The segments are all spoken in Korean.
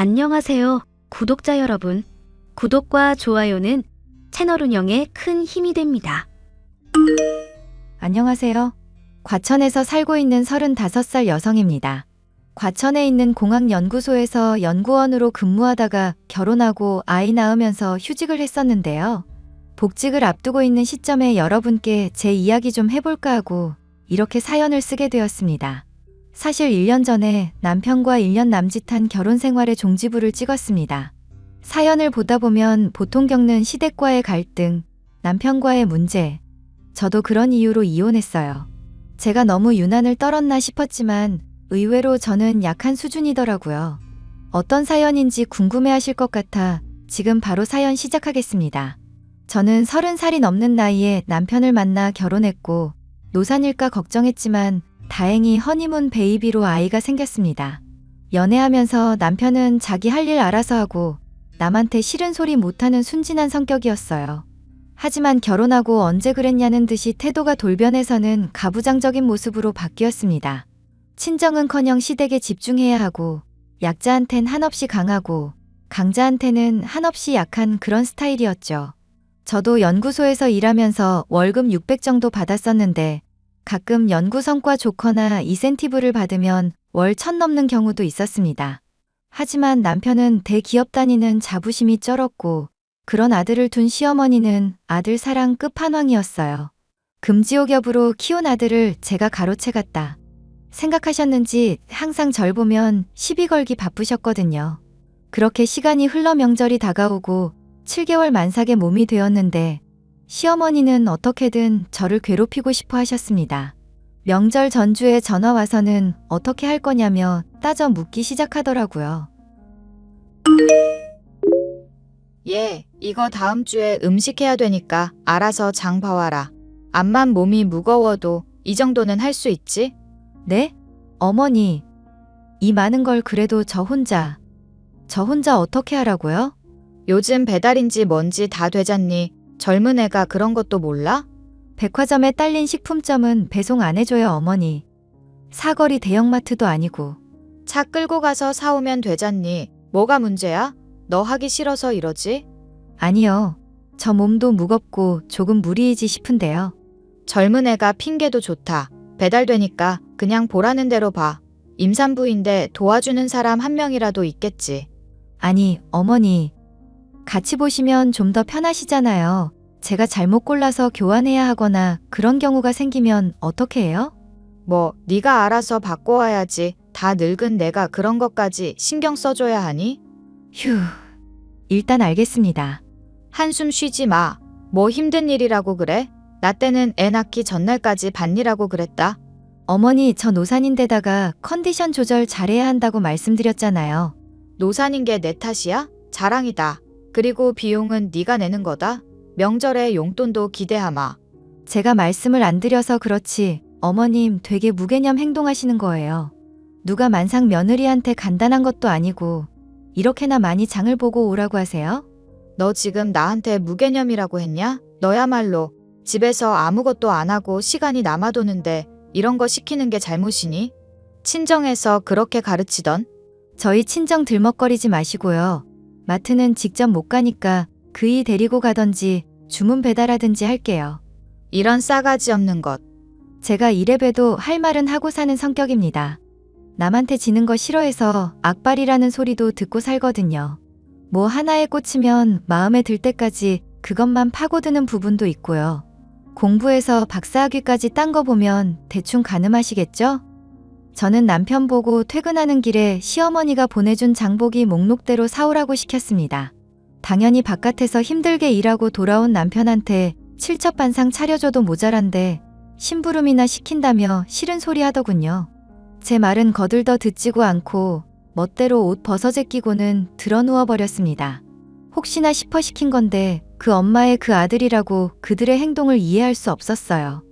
안녕하세요, 구독자 여러분. 구독과 좋아요는 채널 운영에 큰 힘이 됩니다. 안녕하세요. 과천에서 살고 있는 35살 여성입니다. 과천에 있는 공학연구소에서 연구원으로 근무하다가 결혼하고 아이 낳으면서 휴직을 했었는데요. 복직을 앞두고 있는 시점에 여러분께 제 이야기 좀 해볼까 하고 이렇게 사연을 쓰게 되었습니다. 사실 1년 전에 남편과 1년 남짓한 결혼 생활의 종지부를 찍었습니다. 사연을 보다 보면 보통 겪는 시댁과의 갈등, 남편과의 문제, 저도 그런 이유로 이혼했어요. 제가 너무 유난을 떨었나 싶었지만 의외로 저는 약한 수준이더라고요. 어떤 사연인지 궁금해 하실 것 같아 지금 바로 사연 시작하겠습니다. 저는 30살이 넘는 나이에 남편을 만나 결혼했고 노산일까 걱정했지만 다행히 허니문 베이비로 아이가 생겼습니다. 연애하면서 남편은 자기 할 일 알아서 하고 남한테 싫은 소리 못하는 순진한 성격이었어요. 하지만 결혼하고 언제 그랬냐는 듯이 태도가 돌변해서는 가부장적인 모습으로 바뀌었습니다. 친정은커녕 시댁에 집중해야 하고 약자한텐 한없이 강하고 강자한테는 한없이 약한 그런 스타일이었죠. 저도 연구소에서 일하면서 월급 600 정도 받았었는데 가끔 연구 성과 좋거나 이센티브를 받으면 월1000 넘는 경우도 있었습니다. 하지만 남편은 대기업 다니는 자부심이 쩔었고 그런 아들을 둔 시어머니는 아들 사랑 끝판왕이었어요. 금지옥엽으로 키운 아들을 제가 가로채 갔다. 생각하셨는지 항상 절 보면 시비 걸기 바쁘셨거든요. 그렇게 시간이 흘러 명절이 다가오고 7개월 만삭의 몸이 되었는데 시어머니는 어떻게든 저를 괴롭히고 싶어 하셨습니다. 명절 전주에 전화 와서는 어떻게 할 거냐며 따져 묻기 시작하더라고요. 예, 이거 다음 주에 음식 해야 되니까 알아서 장 봐와라. 암만 몸이 무거워도 이 정도는 할 수 있지? 네? 어머니. 이 많은 걸 그래도 저 혼자. 저 혼자 어떻게 하라고요? 요즘 배달인지 뭔지 다 되잖니. 젊은 애가 그런 것도 몰라? 백화점에 딸린 식품점은 배송 안 해줘요, 어머니. 사거리 대형마트도 아니고. 차 끌고 가서 사오면 되잖니. 뭐가 문제야? 너 하기 싫어서 이러지? 아니요. 저 몸도 무겁고 조금 무리이지 싶은데요. 젊은 애가 핑계도 좋다. 배달되니까 그냥 보라는 대로 봐. 임산부인데 도와주는 사람 한 명이라도 있겠지. 아니, 어머니. 같이 보시면 좀 더 편하시잖아요. 제가 잘못 골라서 교환해야 하거나 그런 경우가 생기면 어떻게 해요? 뭐 네가 알아서 바꿔와야지. 다 늙은 내가 그런 것까지 신경 써줘야 하니? 휴. 일단 알겠습니다. 한숨 쉬지 마. 뭐 힘든 일이라고 그래? 나 때는 애 낳기 전날까지 밭일하고 그랬다. 어머니, 저 노산인데다가 컨디션 조절 잘해야 한다고 말씀드렸잖아요. 노산인 게 내 탓이야? 자랑이다. 그리고 비용은 네가 내는 거다. 명절에 용돈도 기대하마. 제가 말씀을 안 드려서 그렇지 어머님 되게 무개념 행동하시는 거예요. 누가 만상 며느리한테 간단한 것도 아니고 이렇게나 많이 장을 보고 오라고 하세요? 너 지금 나한테 무개념이라고 했냐? 너야말로 집에서 아무것도 안 하고 시간이 남아도는데 이런 거 시키는 게 잘못이니? 친정에서 그렇게 가르치던? 저희 친정 들먹거리지 마시고요. 마트는 직접 못 가니까 그이 데리고 가던지 주문 배달하든지 할게요. 이런 싸가지 없는 것. 제가 이래봬도 할 말은 하고 사는 성격입니다. 남한테 지는 거 싫어해서 악발이라는 소리도 듣고 살거든요. 뭐 하나에 꽂히면 마음에 들 때까지 그것만 파고드는 부분도 있고요. 공부해서 박사학위까지 딴 거 보면 대충 가늠하시겠죠? 저는 남편 보고 퇴근하는 길에 시어머니가 보내준 장보기 목록대로 사오라고 시켰습니다. 당연히 바깥에서 힘들게 일하고 돌아온 남편한테 칠첩반상 차려줘도 모자란데 심부름이나 시킨다며 싫은 소리 하더군요. 제 말은 거들떠 듣지고 않고 멋대로 옷 벗어제 끼고는 드러 누워버렸습니다. 혹시나 싶어 시킨 건데 그 엄마의 그 아들이라고 그들의 행동을 이해할 수 없었어요.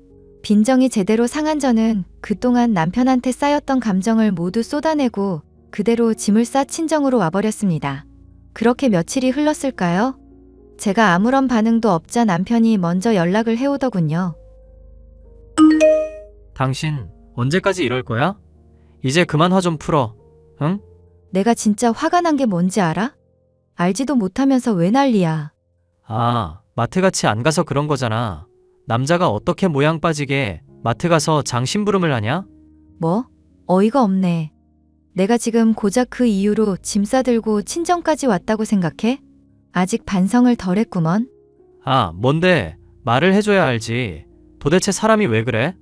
빈정이 제대로 상한 저는 그동안 남편한테 쌓였던 감정을 모두 쏟아내고 그대로 짐을 싸 친정으로 와버렸습니다. 그렇게 며칠이 흘렀을까요? 제가 아무런 반응도 없자 남편이 먼저 연락을 해오더군요. 당신 언제까지 이럴 거야? 이제 그만 화 좀 풀어. 응? 내가 진짜 화가 난 게 뭔지 알아? 알지도 못하면서 왜 난리야. 아, 마트 같이 안 가서 그런 거잖아. 남자가 어떻게 모양 빠지게 마트 가서 장심부름을 하냐? 뭐? 어이가 없네. 내가 지금 고작 그 이유로 짐 싸들고 친정까지 왔다고 생각해? 아직 반성을 덜 했구먼. 아, 뭔데? 말을 해줘야 알지. 도대체 사람이 왜 그래?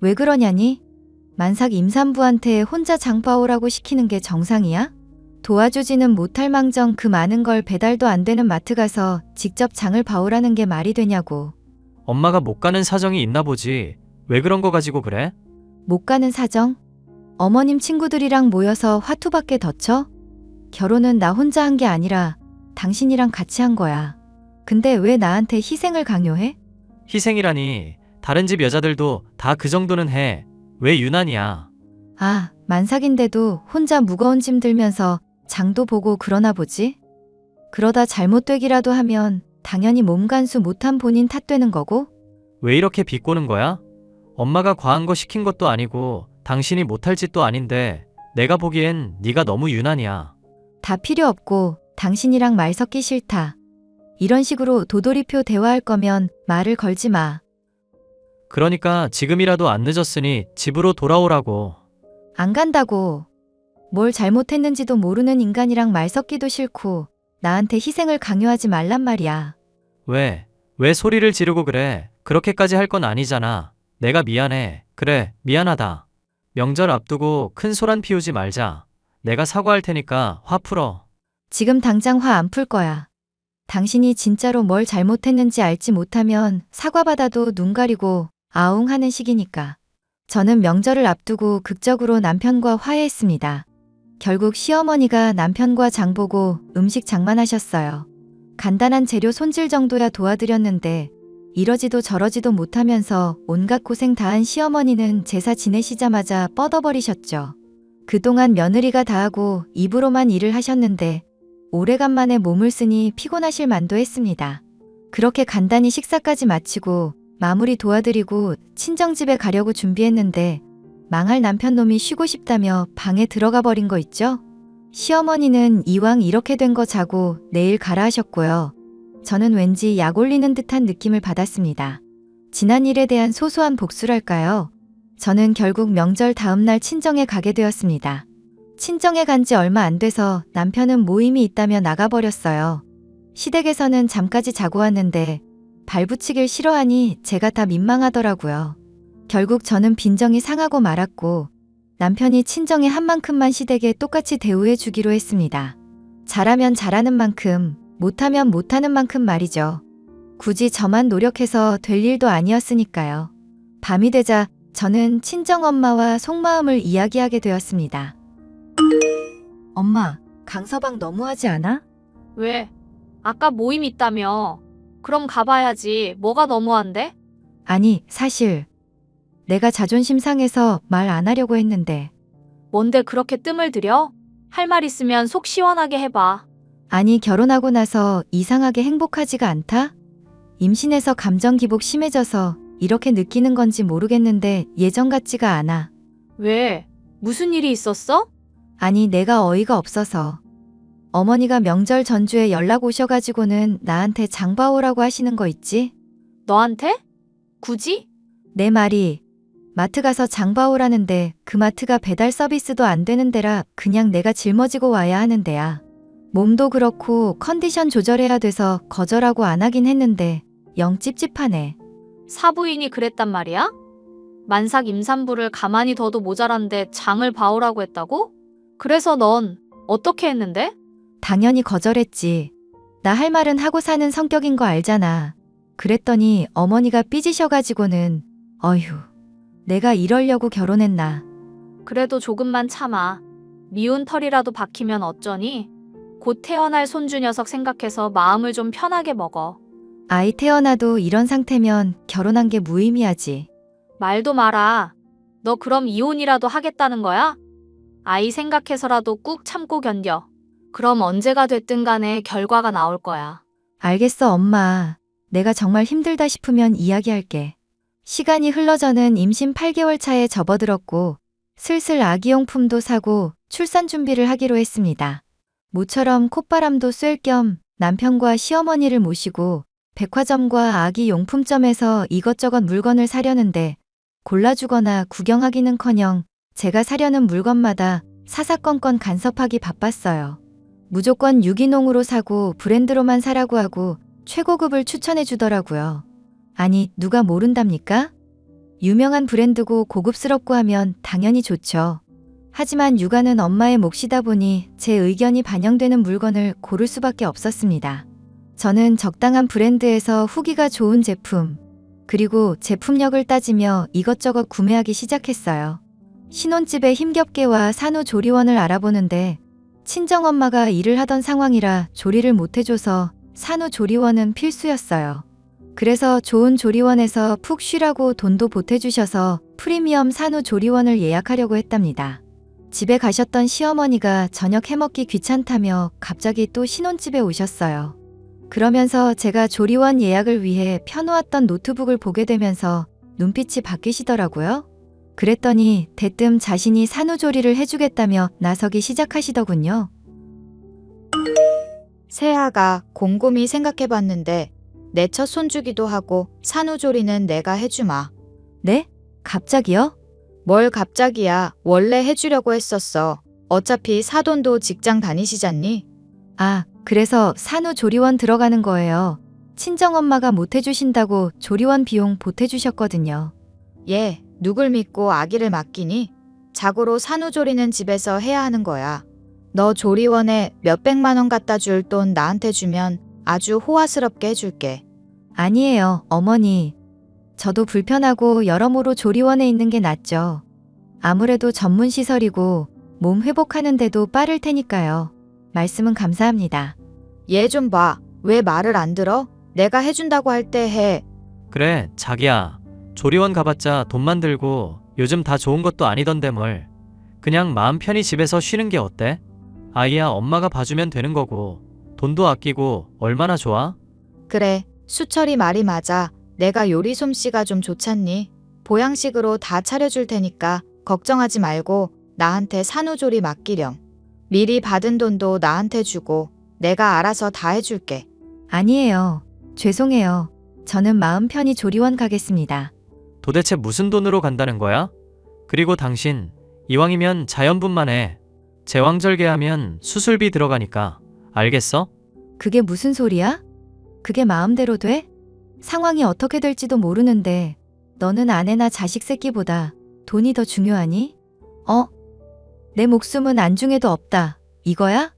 왜 그러냐니? 만삭 임산부한테 혼자 장 봐오라고 시키는 게 정상이야? 도와주지는 못할 망정 그 많은 걸 배달도 안 되는 마트 가서 직접 장을 봐오라는 게 말이 되냐고. 엄마가 못 가는 사정이 있나 보지. 왜 그런 거 가지고 그래? 못 가는 사정? 어머님 친구들이랑 모여서 화투밖에 더 쳐? 결혼은 나 혼자 한 게 아니라 당신이랑 같이 한 거야. 근데 왜 나한테 희생을 강요해? 희생이라니. 다른 집 여자들도 다 그 정도는 해. 왜 유난이야? 아, 만삭인데도 혼자 무거운 짐 들면서 장도 보고 그러나 보지? 그러다 잘못되기라도 하면 당연히 몸간수 못한 본인 탓되는 거고? 왜 이렇게 비꼬는 거야? 엄마가 과한 거 시킨 것도 아니고 당신이 못할 짓도 아닌데 내가 보기엔 네가 너무 유난이야. 다 필요 없고 당신이랑 말 섞기 싫다. 이런 식으로 도돌이표 대화할 거면 말을 걸지 마. 그러니까 지금이라도 안 늦었으니 집으로 돌아오라고. 안 간다고. 뭘 잘못했는지도 모르는 인간이랑 말 섞기도 싫고 나한테 희생을 강요하지 말란 말이야. 왜? 왜 소리를 지르고 그래? 그렇게까지 할 건 아니잖아. 내가 미안해. 그래, 미안하다. 명절 앞두고 큰 소란 피우지 말자. 내가 사과할 테니까 화 풀어. 지금 당장 화 안 풀 거야. 당신이 진짜로 뭘 잘못했는지 알지 못하면 사과받아도 눈 가리고 아웅 하는 시기니까. 저는 명절을 앞두고 극적으로 남편과 화해했습니다. 결국 시어머니가 남편과 장 보고 음식 장만하셨어요. 간단한 재료 손질 정도야 도와드렸는데 이러지도 저러지도 못하면서 온갖 고생 다한 시어머니는 제사 지내시자마자 뻗어버리셨죠. 그동안 며느리가 다 하고 입으로만 일을 하셨는데 오래간만에 몸을 쓰니 피곤하실 만도 했습니다. 그렇게 간단히 식사까지 마치고 마무리 도와드리고 친정집에 가려고 준비했는데 망할 남편놈이 쉬고 싶다며 방에 들어가 버린 거 있죠? 시어머니는 이왕 이렇게 된 거 자고 내일 가라 하셨고요. 저는 왠지 약 올리는 듯한 느낌을 받았습니다. 지난 일에 대한 소소한 복수랄까요? 저는 결국 명절 다음날 친정에 가게 되었습니다. 친정에 간 지 얼마 안 돼서 남편은 모임이 있다며 나가버렸어요. 시댁에서는 잠까지 자고 왔는데 발붙이길 싫어하니 제가 다 민망하더라고요. 결국 저는 빈정이 상하고 말았고 남편이 친정에 한 만큼만 시댁에 똑같이 대우해 주기로 했습니다. 잘하면 잘하는 만큼, 못하면 못하는 만큼 말이죠. 굳이 저만 노력해서 될 일도 아니었으니까요. 밤이 되자 저는 친정엄마와 속마음을 이야기하게 되었습니다. 엄마, 강서방 너무하지 않아? 왜? 아까 모임 있다며. 그럼 가봐야지. 뭐가 너무한데? 아니, 사실 내가 자존심 상해서 말 안 하려고 했는데 뭔데 그렇게 뜸을 들여? 할 말 있으면 속 시원하게 해봐. 아니 결혼하고 나서 이상하게 행복하지가 않다? 임신해서 감정 기복 심해져서 이렇게 느끼는 건지 모르겠는데 예전 같지가 않아. 왜? 무슨 일이 있었어? 아니 내가 어이가 없어서 어머니가 명절 전주에 연락 오셔가지고는 나한테 장봐오라고 하시는 거 있지? 너한테? 굳이? 내 말이 마트 가서 장봐오라는데 그 마트가 배달 서비스도 안 되는 데라 그냥 내가 짊어지고 와야 하는 데야. 몸도 그렇고 컨디션 조절해야 돼서 거절하고 안 하긴 했는데 영 찝찝하네. 사부인이 그랬단 말이야? 만삭 임산부를 가만히 둬도 모자란데 장을 봐오라고 했다고? 그래서 넌 어떻게 했는데? 당연히 거절했지. 나 할 말은 하고 사는 성격인 거 알잖아. 그랬더니 어머니가 삐지셔가지고는 어휴 내가 이러려고 결혼했나. 그래도 조금만 참아. 미운 털이라도 박히면 어쩌니? 곧 태어날 손주 녀석 생각해서 마음을 좀 편하게 먹어. 아이 태어나도 이런 상태면 결혼한 게 무의미하지. 말도 마라. 너 그럼 이혼이라도 하겠다는 거야? 아이 생각해서라도 꾹 참고 견뎌. 그럼 언제가 됐든 간에 결과가 나올 거야. 알겠어, 엄마. 내가 정말 힘들다 싶으면 이야기할게. 시간이 흘러 저는 임신 8개월 차에 접어들었고, 슬슬 아기용품도 사고, 출산 준비를 하기로 했습니다. 모처럼 콧바람도 쐴 겸 남편과 시어머니를 모시고 백화점과 아기 용품점에서 이것저것 물건을 사려는데 골라주거나 구경하기는커녕 제가 사려는 물건마다 사사건건 간섭하기 바빴어요. 무조건 유기농으로 사고 브랜드로만 사라고 하고 최고급을 추천해 주더라고요. 아니, 누가 모른답니까? 유명한 브랜드고 고급스럽고 하면 당연히 좋죠. 하지만 육아는 엄마의 몫이다 보니 제 의견이 반영되는 물건을 고를 수밖에 없었습니다. 저는 적당한 브랜드에서 후기가 좋은 제품, 그리고 제품력을 따지며 이것저것 구매하기 시작했어요. 신혼집에 힘겹게 와 산후조리원을 알아보는데 친정엄마가 일을 하던 상황이라 조리를 못해줘서 산후조리원은 필수였어요. 그래서 좋은 조리원에서 푹 쉬라고 돈도 보태주셔서 프리미엄 산후조리원을 예약하려고 했답니다. 집에 가셨던 시어머니가 저녁 해먹기 귀찮다며 갑자기 또 신혼집에 오셨어요. 그러면서 제가 조리원 예약을 위해 펴놓았던 노트북을 보게 되면서 눈빛이 바뀌시더라고요. 그랬더니 대뜸 자신이 산후조리를 해주겠다며 나서기 시작하시더군요. 새아가 곰곰이 생각해봤는데 내 첫 손주기도 하고 산후조리는 내가 해주마. 네? 갑자기요? 뭘 갑자기야. 원래 해주려고 했었어. 어차피 사돈도 직장 다니시잖니? 아, 그래서 산후조리원 들어가는 거예요. 친정엄마가 못 해주신다고 조리원 비용 보태주셨거든요. 얘, 누굴 믿고 아기를 맡기니? 자고로 산후조리는 집에서 해야 하는 거야. 너 조리원에 몇백만 원 갖다 줄 돈 나한테 주면 아주 호화스럽게 해줄게. 아니에요, 어머니. 저도 불편하고 여러모로 조리원에 있는 게 낫죠. 아무래도 전문 시설이고 몸 회복하는데도 빠를 테니까요. 말씀은 감사합니다. 얘 좀 봐. 왜 말을 안 들어? 내가 해준다고 할 때 해. 그래, 자기야. 조리원 가봤자 돈만 들고 요즘 다 좋은 것도 아니던데 뭘. 그냥 마음 편히 집에서 쉬는 게 어때? 아이야 엄마가 봐주면 되는 거고 돈도 아끼고 얼마나 좋아? 그래, 수철이 말이 맞아. 내가 요리 솜씨가 좀 좋잖니? 보양식으로 다 차려줄 테니까 걱정하지 말고 나한테 산후조리 맡기렴. 미리 받은 돈도 나한테 주고 내가 알아서 다 해줄게. 아니에요. 죄송해요. 저는 마음 편히 조리원 가겠습니다. 도대체 무슨 돈으로 간다는 거야? 그리고 당신 이왕이면 자연분만 해. 제왕절개하면 수술비 들어가니까. 알겠어? 그게 무슨 소리야? 그게 마음대로 돼? 상황이 어떻게 될지도 모르는데 너는 아내나 자식 새끼보다 돈이 더 중요하니? 어? 내 목숨은 안중에도 없다. 이거야?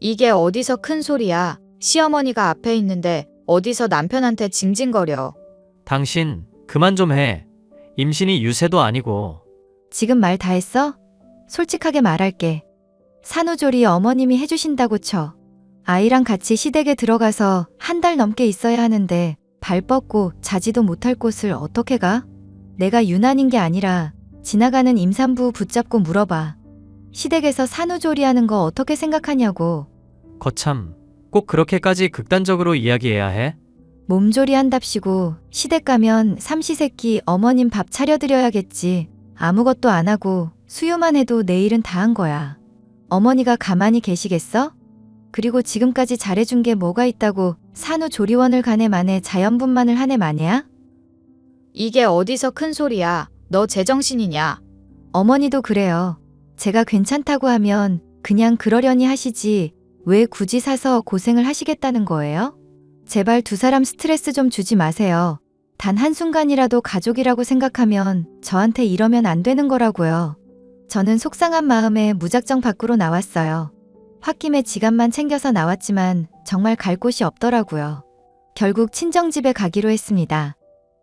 이게 어디서 큰 소리야. 시어머니가 앞에 있는데 어디서 남편한테 징징거려. 당신 그만 좀 해. 임신이 유세도 아니고 지금 말 다 했어? 솔직하게 말할게. 산후조리 어머님이 해주신다고 쳐. 아이랑 같이 시댁에 들어가서 한 달 넘게 있어야 하는데 발 뻗고 자지도 못할 곳을 어떻게 가? 내가 유난인 게 아니라 지나가는 임산부 붙잡고 물어봐. 시댁에서 산후조리 하는 거 어떻게 생각하냐고. 거참 꼭 그렇게까지 극단적으로 이야기해야 해? 몸조리 한답시고 시댁 가면 삼시세끼 어머님 밥 차려드려야겠지. 아무것도 안 하고 수유만 해도 내일은 다 한 거야. 어머니가 가만히 계시겠어? 그리고 지금까지 잘해준 게 뭐가 있다고 산후조리원을 가네 마네 자연분만을 하네 마네야? 이게 어디서 큰 소리야. 너 제정신이냐? 어머니도 그래요. 제가 괜찮다고 하면 그냥 그러려니 하시지 왜 굳이 사서 고생을 하시겠다는 거예요? 제발 두 사람 스트레스 좀 주지 마세요. 단 한순간이라도 가족이라고 생각하면 저한테 이러면 안 되는 거라고요. 저는 속상한 마음에 무작정 밖으로 나왔어요. 홧김에 지갑만 챙겨서 나왔지만 정말 갈 곳이 없더라고요. 결국 친정집에 가기로 했습니다.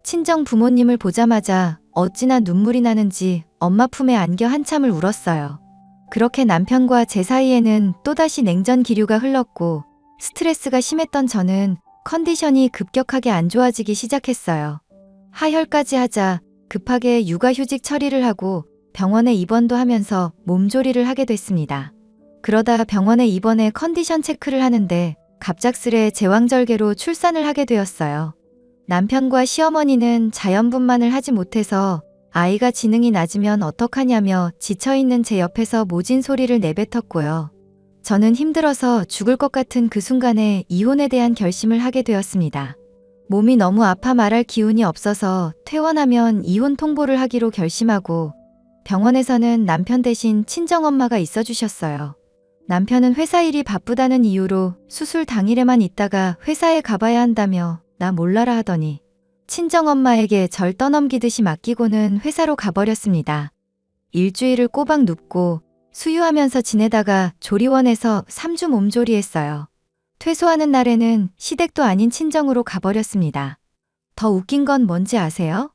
친정 부모님을 보자마자 어찌나 눈물이 나는지 엄마 품에 안겨 한참을 울었어요. 그렇게 남편과 제 사이에는 또다시 냉전 기류가 흘렀고 스트레스가 심했던 저는 컨디션이 급격하게 안 좋아지기 시작했어요. 하혈까지 하자 급하게 육아휴직 처리를 하고 병원에 입원도 하면서 몸조리를 하게 됐습니다. 그러다 병원에 입원해 컨디션 체크를 하는데 갑작스레 제왕절개로 출산을 하게 되었어요. 남편과 시어머니는 자연분만을 하지 못해서 아이가 지능이 낮으면 어떡하냐며 지쳐있는 제 옆에서 모진 소리를 내뱉었고요. 저는 힘들어서 죽을 것 같은 그 순간에 이혼에 대한 결심을 하게 되었습니다. 몸이 너무 아파 말할 기운이 없어서 퇴원하면 이혼 통보를 하기로 결심하고 병원에서는 남편 대신 친정엄마가 있어 주셨어요. 남편은 회사 일이 바쁘다는 이유로 수술 당일에만 있다가 회사에 가봐야 한다며 나 몰라라 하더니 친정엄마에게 절 떠넘기듯이 맡기고는 회사로 가버렸습니다. 일주일을 꼬박 눕고 수유하면서 지내다가 조리원에서 3주 몸조리 했어요. 퇴소하는 날에는 시댁도 아닌 친정으로 가버렸습니다. 더 웃긴 건 뭔지 아세요?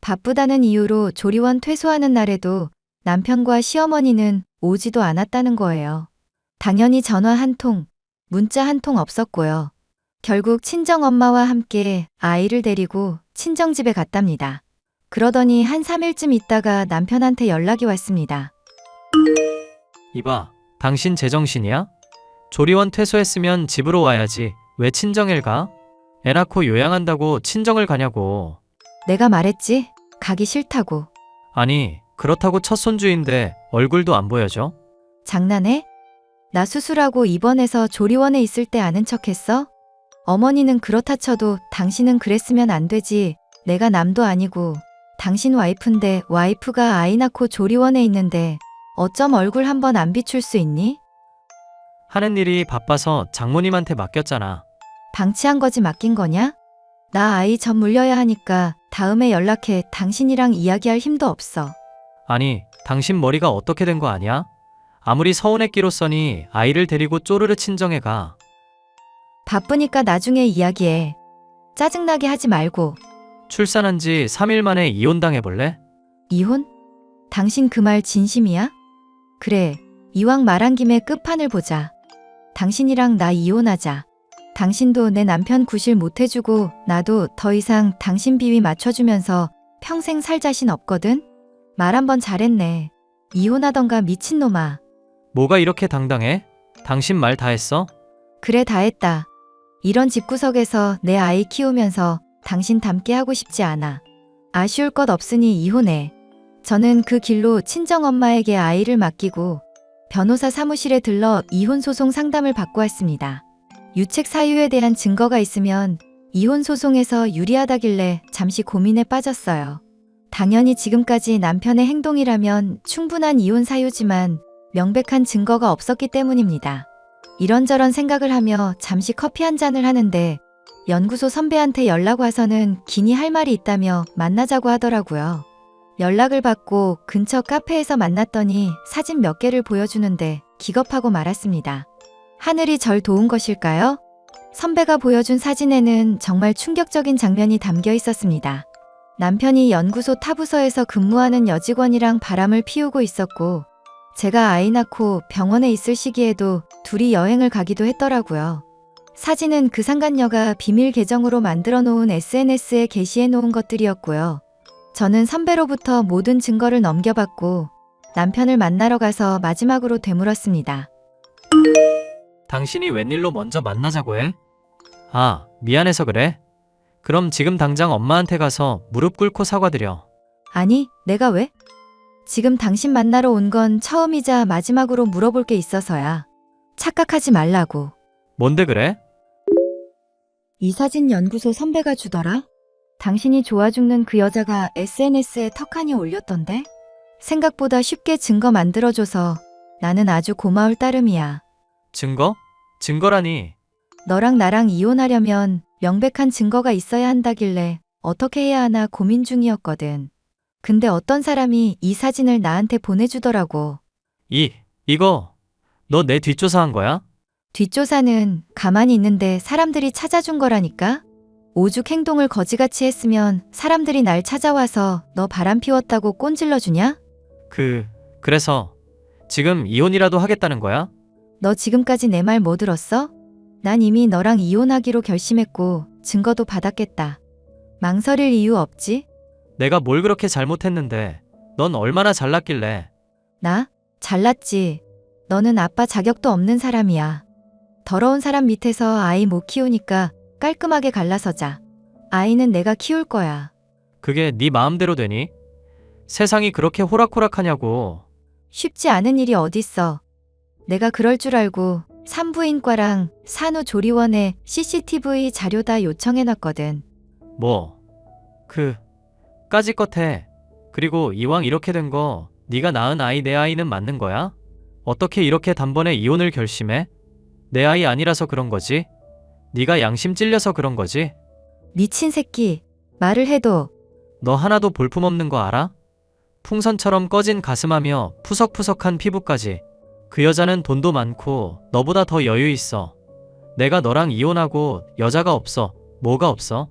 바쁘다는 이유로 조리원 퇴소하는 날에도 남편과 시어머니는 오지도 않았다는 거예요. 당연히 전화 한 통, 문자 한 통 없었고요. 결국 친정엄마와 함께 아이를 데리고 친정집에 갔답니다. 그러더니 한 3일쯤 있다가 남편한테 연락이 왔습니다. 이봐, 당신 제정신이야? 조리원 퇴소했으면 집으로 와야지. 왜 친정을 가? 애 낳고 요양한다고 친정을 가냐고. 내가 말했지? 가기 싫다고. 아니, 그렇다고 첫 손주인데 얼굴도 안 보여줘? 장난해? 나 수술하고 입원해서 조리원에 있을 때 아는 척 했어? 어머니는 그렇다 쳐도 당신은 그랬으면 안 되지. 내가 남도 아니고. 당신 와이프인데 와이프가 아이 낳고 조리원에 있는데 어쩜 얼굴 한번 안 비출 수 있니? 하는 일이 바빠서 장모님한테 맡겼잖아. 방치한 거지 맡긴 거냐? 나 아이 전 물려야 하니까 다음에 연락해 당신이랑 이야기할 힘도 없어. 아니, 당신 머리가 어떻게 된 거 아니야? 아무리 서운했기로써니 아이를 데리고 쪼르르 친정에 가. 바쁘니까 나중에 이야기해. 짜증나게 하지 말고. 출산한 지 3일 만에 이혼당해볼래? 이혼? 당신 그 말 진심이야? 그래, 이왕 말한 김에 끝판을 보자. 당신이랑 나 이혼하자. 당신도 내 남편 구실 못 해주고 나도 더 이상 당신 비위 맞춰주면서 평생 살 자신 없거든? 말 한 번 잘했네. 이혼하던가 미친놈아. 뭐가 이렇게 당당해? 당신 말 다 했어? 그래 다 했다. 이런 집구석에서 내 아이 키우면서 당신 닮게 하고 싶지 않아. 아쉬울 것 없으니 이혼해. 저는 그 길로 친정엄마에게 아이를 맡기고 변호사 사무실에 들러 이혼 소송 상담을 받고 왔습니다. 유책 사유에 대한 증거가 있으면 이혼 소송에서 유리하다길래 잠시 고민에 빠졌어요. 당연히 지금까지 남편의 행동이라면 충분한 이혼 사유지만 명백한 증거가 없었기 때문입니다. 이런저런 생각을 하며 잠시 커피 한 잔을 하는데 연구소 선배한테 연락 와서는 기니 할 말이 있다며 만나자고 하더라고요. 연락을 받고 근처 카페에서 만났더니 사진 몇 개를 보여주는데 기겁하고 말았습니다. 하늘이 절 도운 것일까요? 선배가 보여준 사진에는 정말 충격적인 장면이 담겨 있었습니다. 남편이 연구소 타부서에서 근무하는 여직원이랑 바람을 피우고 있었고, 제가 아이 낳고 병원에 있을 시기에도 둘이 여행을 가기도 했더라고요. 사진은 그 상간녀가 비밀 계정으로 만들어 놓은 SNS에 게시해 놓은 것들이었고요. 저는 선배로부터 모든 증거를 넘겨받고 남편을 만나러 가서 마지막으로 되물었습니다. 당신이 웬일로 먼저 만나자고 해? 아, 미안해서 그래? 그럼 지금 당장 엄마한테 가서 무릎 꿇고 사과드려. 아니, 내가 왜? 지금 당신 만나러 온 건 처음이자 마지막으로 물어볼 게 있어서야. 착각하지 말라고. 뭔데 그래? 이 사진 연구소 선배가 주더라? 당신이 좋아 죽는 그 여자가 SNS에 턱하니 올렸던데? 생각보다 쉽게 증거 만들어줘서 나는 아주 고마울 따름이야. 증거? 증거라니. 너랑 나랑 이혼하려면 명백한 증거가 있어야 한다길래 어떻게 해야 하나 고민 중이었거든. 근데 어떤 사람이 이 사진을 나한테 보내주더라고. 이, 이거, 너 내 뒷조사한 거야? 뒷조사는 가만히 있는데 사람들이 찾아준 거라니까? 오죽 행동을 거지같이 했으면 사람들이 날 찾아와서 너 바람 피웠다고 꼰질러 주냐? 그, 그래서, 지금 이혼이라도 하겠다는 거야? 너 지금까지 내 말 뭐 들었어? 난 이미 너랑 이혼하기로 결심했고 증거도 받았겠다. 망설일 이유 없지? 내가 뭘 그렇게 잘못했는데, 넌 얼마나 잘났길래. 나? 잘났지. 너는 아빠 자격도 없는 사람이야. 더러운 사람 밑에서 아이 못 키우니까 깔끔하게 갈라서자. 아이는 내가 키울 거야. 그게 네 마음대로 되니? 세상이 그렇게 호락호락하냐고. 쉽지 않은 일이 어딨어. 내가 그럴 줄 알고 산부인과랑 산후조리원에 CCTV 자료 다 요청해놨거든. 뭐? 그 까짓 것 해. 그리고 이왕 이렇게 된 거 네가 낳은 아이 내 아이는 맞는 거야? 어떻게 이렇게 단번에 이혼을 결심해? 내 아이 아니라서 그런 거지? 네가 양심 찔려서 그런 거지? 미친 새끼. 말을 해도 너 하나도 볼품없는 거 알아? 풍선처럼 꺼진 가슴하며 푸석푸석한 피부까지. 그 여자는 돈도 많고 너보다 더 여유 있어. 내가 너랑 이혼하고 여자가 없어. 뭐가 없어?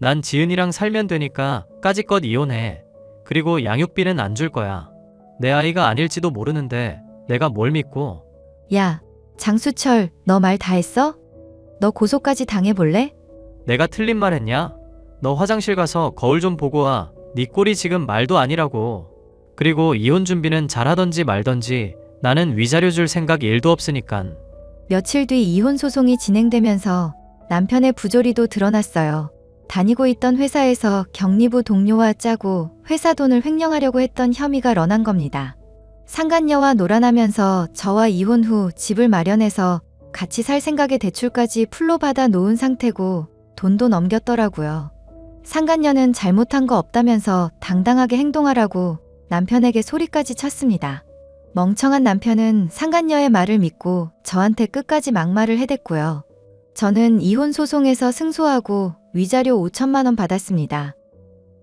난 지은이랑 살면 되니까 까짓것 이혼해. 그리고 양육비는 안 줄 거야. 내 아이가 아닐지도 모르는데 내가 뭘 믿고. 야, 장수철, 너 말 다 했어? 너 고소까지 당해볼래? 내가 틀린 말 했냐? 너 화장실 가서 거울 좀 보고 와. 네 꼴이 지금 말도 아니라고. 그리고 이혼 준비는 잘하던지 말던지 나는 위자료 줄 생각 일도 없으니깐. 며칠 뒤 이혼 소송이 진행되면서 남편의 부조리도 드러났어요. 다니고 있던 회사에서 격리부 동료와 짜고 회사 돈을 횡령하려고 했던 혐의가 런한 겁니다. 상간녀와 놀아나면서 저와 이혼 후 집을 마련해서 같이 살 생각에 대출까지 풀로 받아 놓은 상태고 돈도 넘겼더라고요. 상간녀는 잘못한 거 없다면서 당당하게 행동하라고 남편에게 소리까지 쳤습니다. 멍청한 남편은 상간녀의 말을 믿고 저한테 끝까지 막말을 해댔고요. 저는 이혼 소송에서 승소하고 위자료 5천만 원 받았습니다.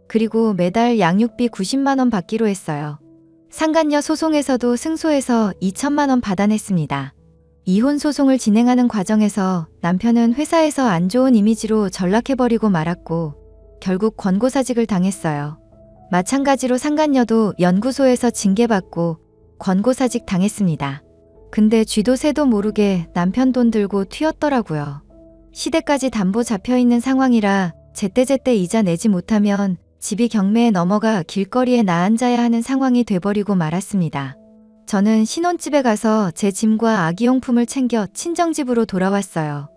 그리고 매달 양육비 90만 원 받기로 했어요. 상간녀 소송에서도 승소해서 2천만 원 받아냈습니다. 이혼 소송을 진행하는 과정에서 남편은 회사에서 안 좋은 이미지로 전락해버리고 말았고 결국 권고사직을 당했어요. 마찬가지로 상간녀도 연구소에서 징계받고 권고사직 당했습니다. 근데 쥐도 새도 모르게 남편 돈 들고 튀었더라고요. 시대까지 담보 잡혀 있는 상황이라 제때제때 이자 내지 못하면 집이 경매에 넘어가 길거리에 나앉아야 하는 상황이 돼버리고 말았습니다. 저는 신혼집에 가서 제 짐과 아기용품을 챙겨 친정집으로 돌아왔어요.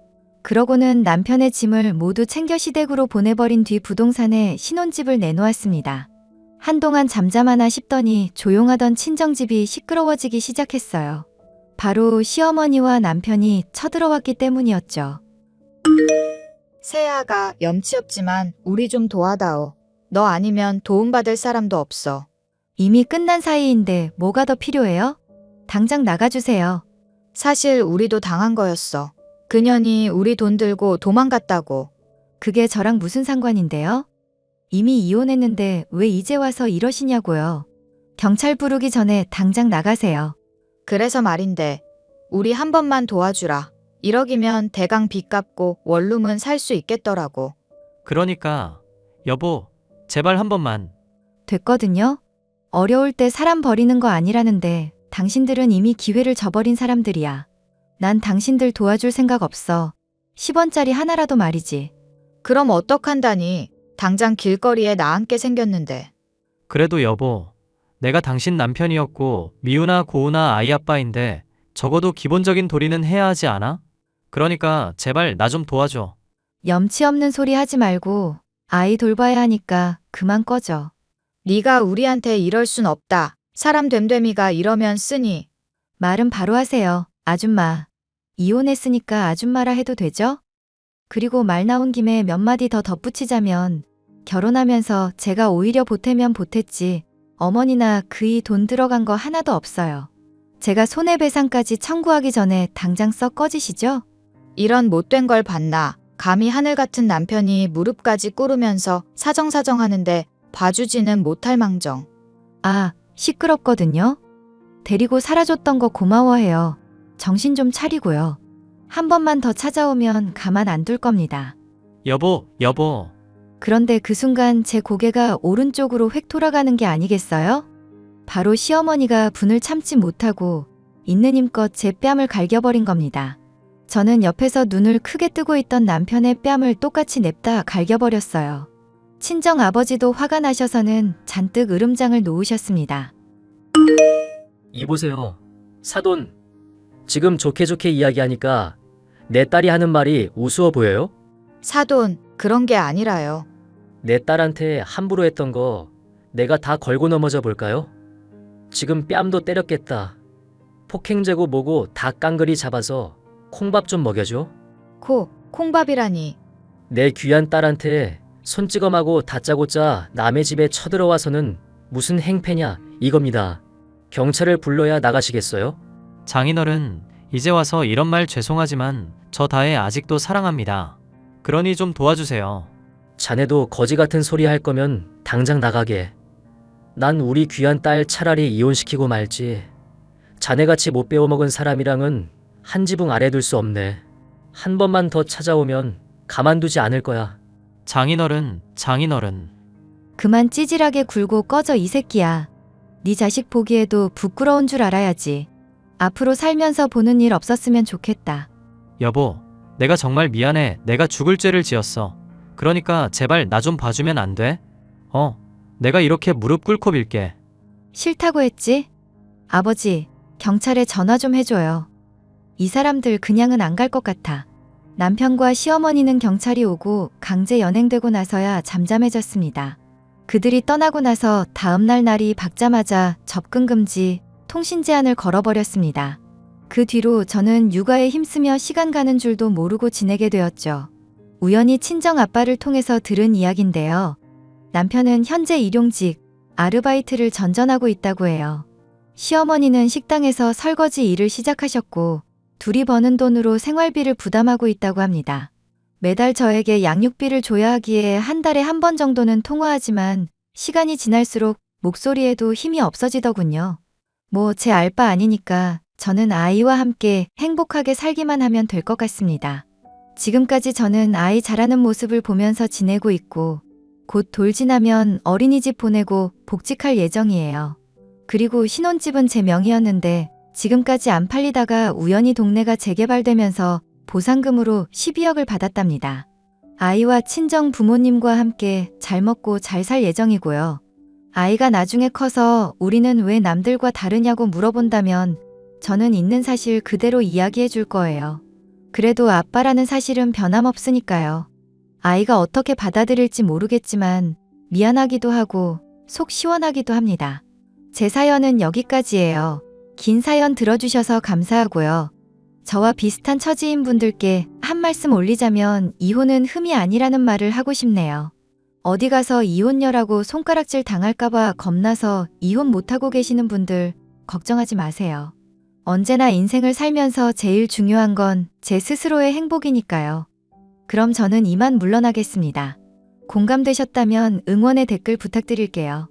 그러고는 남편의 짐을 모두 챙겨 시댁으로 보내버린 뒤 부동산에 신혼집을 내놓았습니다. 한동안 잠잠하나 싶더니 조용하던 친정집이 시끄러워지기 시작했어요. 바로 시어머니와 남편이 쳐들어왔기 때문이었죠. 세아가 염치 없지만 우리 좀 도와다오. 너 아니면 도움받을 사람도 없어. 이미 끝난 사이인데 뭐가 더 필요해요? 당장 나가주세요. 사실 우리도 당한 거였어. 그년이 우리 돈 들고 도망갔다고. 그게 저랑 무슨 상관인데요? 이미 이혼했는데 왜 이제 와서 이러시냐고요. 경찰 부르기 전에 당장 나가세요. 그래서 말인데 우리 한 번만 도와주라. 1억이면 대강 빚 갚고 원룸은 살 수 있겠더라고. 그러니까 여보 제발 한 번만. 됐거든요? 어려울 때 사람 버리는 거 아니라는데 당신들은 이미 기회를 저버린 사람들이야. 난 당신들 도와줄 생각 없어. 10원짜리 하나라도 말이지. 그럼 어떡한다니. 당장 길거리에 나 앉게 생겼는데. 그래도 여보 내가 당신 남편이었고 미우나 고우나 아이 아빠인데 적어도 기본적인 도리는 해야 하지 않아? 그러니까 제발 나 좀 도와줘. 염치 없는 소리 하지 말고 아이 돌봐야 하니까 그만 꺼져. 네가 우리한테 이럴 순 없다. 사람 됨됨이가 이러면 쓰니. 말은 바로 하세요. 아줌마. 이혼했으니까 아줌마라 해도 되죠? 그리고 말 나온 김에 몇 마디 더 덧붙이자면 결혼하면서 제가 오히려 보태면 보탰지 어머니나 그이 돈 들어간 거 하나도 없어요. 제가 손해배상까지 청구하기 전에 당장 썩 꺼지시죠? 이런 못된 걸 봤나. 감히 하늘 같은 남편이 무릎까지 꿇으면서 사정사정 하는데 봐주지는 못할 망정. 아, 시끄럽거든요. 데리고 살아줬던 거 고마워해요. 정신 좀 차리고요. 한 번만 더 찾아오면 가만 안 둘 겁니다. 여보 여보 그런데 그 순간 제 고개가 오른쪽으로 획 돌아가는 게 아니겠어요? 바로 시어머니가 분을 참지 못하고 있는 힘껏 제 뺨을 갈겨버린 겁니다. 저는 옆에서 눈을 크게 뜨고 있던 남편의 뺨을 똑같이 냅다 갈겨버렸어요. 친정 아버지도 화가 나셔서는 잔뜩 으름장을 놓으셨습니다. 이보세요. 사돈. 지금 좋게 좋게 이야기하니까 내 딸이 하는 말이 우스워 보여요? 사돈, 그런 게 아니라요. 내 딸한테 함부로 했던 거 내가 다 걸고 넘어져 볼까요? 지금 뺨도 때렸겠다. 폭행제고 뭐고 다 깡그리 잡아서 콩밥 좀 먹여줘. 코, 콩밥이라니. 내 귀한 딸한테 손찌검하고 다짜고짜 남의 집에 쳐들어와서는 무슨 행패냐 이겁니다. 경찰을 불러야 나가시겠어요? 장인어른, 이제 와서 이런 말 죄송하지만 저 다혜 아직도 사랑합니다. 그러니 좀 도와주세요. 자네도 거지 같은 소리 할 거면 당장 나가게. 난 우리 귀한 딸 차라리 이혼시키고 말지. 자네같이 못 배워먹은 사람이랑은 한 지붕 아래 둘 수 없네. 한 번만 더 찾아오면 가만두지 않을 거야. 장인어른, 장인어른. 그만 찌질하게 굴고 꺼져 이 새끼야. 네 자식 보기에도 부끄러운 줄 알아야지. 앞으로 살면서 보는 일 없었으면 좋겠다. 여보, 내가 정말 미안해. 내가 죽을 죄를 지었어. 그러니까 제발 나 좀 봐주면 안 돼? 어, 내가 이렇게 무릎 꿇고 빌게. 싫다고 했지? 아버지, 경찰에 전화 좀 해줘요. 이 사람들 그냥은 안 갈 것 같아. 남편과 시어머니는 경찰이 오고 강제 연행되고 나서야 잠잠해졌습니다. 그들이 떠나고 나서 다음날 날이 밝자마자 접근 금지, 통신 제한을 걸어버렸습니다. 그 뒤로 저는 육아에 힘쓰며 시간 가는 줄도 모르고 지내게 되었죠. 우연히 친정 아빠를 통해서 들은 이야기인데요. 남편은 현재 일용직, 아르바이트를 전전하고 있다고 해요. 시어머니는 식당에서 설거지 일을 시작하셨고, 둘이 버는 돈으로 생활비를 부담하고 있다고 합니다. 매달 저에게 양육비를 줘야 하기에 한 달에 한 번 정도는 통화하지만 시간이 지날수록 목소리에도 힘이 없어지더군요. 뭐 제 알바 아니니까 저는 아이와 함께 행복하게 살기만 하면 될 것 같습니다. 지금까지 저는 아이 자라는 모습을 보면서 지내고 있고 곧돌 지나면 어린이집 보내고 복직할 예정이에요. 그리고 신혼집은 제 명의였는데 지금까지 안 팔리다가 우연히 동네가 재개발되면서 보상금으로 12억을 받았답니다. 아이와 친정 부모님과 함께 잘 먹고 잘 살 예정이고요. 아이가 나중에 커서 우리는 왜 남들과 다르냐고 물어본다면 저는 있는 사실 그대로 이야기해 줄 거예요. 그래도 아빠라는 사실은 변함없으니까요. 아이가 어떻게 받아들일지 모르겠지만 미안하기도 하고 속 시원하기도 합니다. 제 사연은 여기까지예요. 긴 사연 들어주셔서 감사하고요. 저와 비슷한 처지인 분들께 한 말씀 올리자면 이혼은 흠이 아니라는 말을 하고 싶네요. 어디 가서 이혼녀라고 손가락질 당할까봐 겁나서 이혼 못하고 계시는 분들 걱정하지 마세요. 언제나 인생을 살면서 제일 중요한 건 제 스스로의 행복이니까요. 그럼 저는 이만 물러나겠습니다. 공감되셨다면 응원의 댓글 부탁드릴게요.